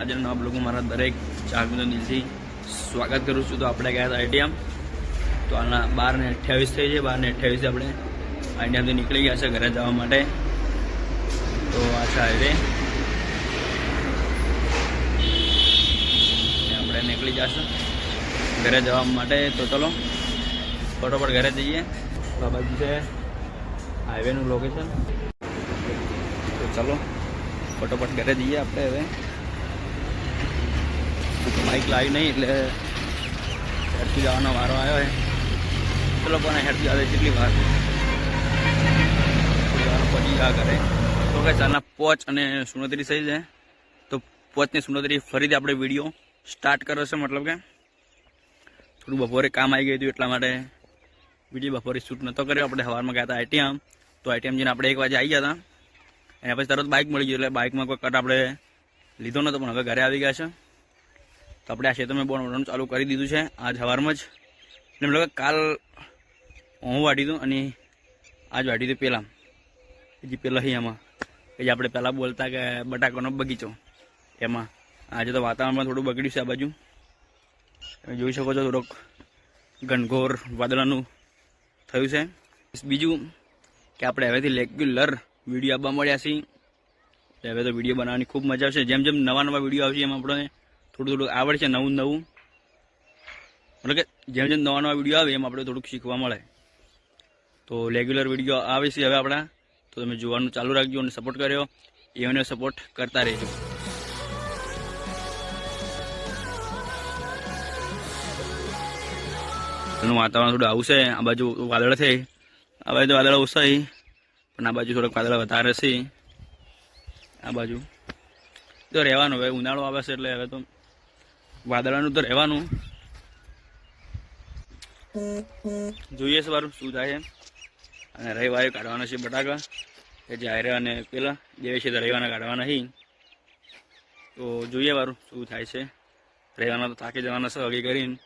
આજે નવા બ્લોગમાં મારા દરેક ચાહકનો દિલથી સ્વાગત કરું છું. તો આપણે ગયા હતા આઈટીએમ તો આના બાર ને અઠ્યાવીસ થઈ છે. બાર ને અઠ્યાવીસે આપણે આઈટીએમથી નીકળી ગયા છે ઘરે જવા માટે. તો આ છે હાઈવે આપણે નીકળી જશું. ઘરે જવા માટે. તો ચલો, ફટોફટ ઘરે જઈએ. તો આ બાજુ છે હાઈવેનું લોકેશન તો ચલો, ફટોફટ ઘરે જઈએ આપણે હવે. બાઇક લાવી નહીં એટલે હેડથી જવાનો વારો આવ્યો હે ચલો પણ હેડથી આવે કેટલી વાર? પછી આ કરે. તો કે ચાલના પોચ અને સુનોતરી થઈ જાય. તો પોચની સુનોતરી ફરીથી આપણે વીડિયો સ્ટાર્ટ કર્યો છે, મતલબ કે થોડું બપોરે કામ આવી ગયું હતું એટલા માટે વીડિયો બપોરે શૂટ નહોતો કર્યો. આપણે સવારમાં ગયા હતા આઈટીએમ તો આઈટીએમ જઈને આપણે એક વાગે આવી ગયા હતા. એના પછી તરત બાઇક મળી ગયું, એટલે બાઇકમાં કોઈ કટ આપણે લીધો નહોતો પણ હવે ઘરે આવી ગયા છે. તો આપણે આ ક્ષેત્રમાં વળવાનું ચાલુ કરી દીધું છે. આજ સવારમાં જ. એટલે મતલબ કાલ હું વાટી દઉં અને આજ વાટી દઉં પહેલાં હજી પહેલાં એમાં કે જે આપણે પહેલાં બોલતા કે બટાકાનો બગીચો. એમાં. આજે તો વાતાવરણમાં થોડું બગડ્યું છે આ બાજુ. તમે જોઈ શકો છો થોડોક ઘનઘોર વાદળાનું થયું છે. બીજું કે આપણે હવેથી રેગ્યુલર વીડિયો આપવા મળ્યા છીએ. હવે તો વીડિયો બનાવવાની ખૂબ મજા આવશે. જેમ જેમ નવા નવા વીડિયો આવશે એમ આપણે થોડું થોડું આવડશે નવું નવું. મતલબ કે જેમ જેમ નવા નવા વીડિયો આવે એમ આપણે થોડુંક શીખવા મળે. તો રેગ્યુલર વીડિયો આવે છે હવે આપણા. તો તમે જોવાનું ચાલુ રાખજો અને સપોર્ટ કર્યો. એમને સપોર્ટ કરતા રહેજો. એનું વાતાવરણ થોડું આવું છે. આ બાજુ વાદળ છે. આ બાજુ વાદળ ઓછા છે પણ આ બાજુ થોડોક વાદળ વધારે છે. આ બાજુ. તો રહેવાનું, હવે ઉનાળો આવે છે એટલે હવે તો વાદળાનું તો રહેવાનું. જોઈએ છે મારું શું થાય અને રવિવારે કાઢવાના છે બટાકા. કે જાહેર અને પેલા બે છે રવિવારના કાઢવાના નહીં તો જોઈએ મારું શું થાય છે. રહેવાના તો થાકી જવાના છે હગી કરીને.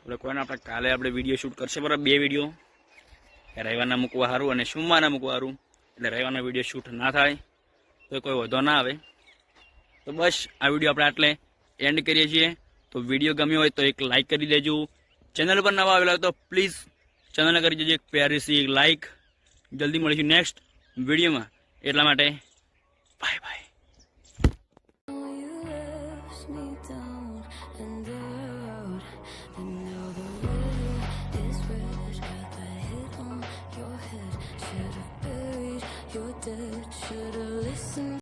એટલે કોઈને આપણે કાલે આપણે વીડિયો શૂટ કરશે બરાબર બે વીડિયો રવિવારના મૂકવા સારું અને સોમવારના મૂકવા સારું એટલે રવિવારના વીડિયો શૂટ ના થાય. તો કોઈ વધો ના આવે. તો બસ આ વીડિયો આપણે આટલે એન્ડ કરીએ છીએ તો વીડિયો ગમ્યો હોય તો એક લાઇક કરી દેજો ચેનલ પર નવા આવેલા હોય તો પ્લીઝ ચેનલને કરી દેજો એક પ્યારી સી એક લાઇક જલ્દી મળીશું નેક્સ્ટ વિડીયોમાં એટલા માટે bye bye You left me down and out, and now the weight is red. Got that hit on your head. Should have buried your dead. Should have listened.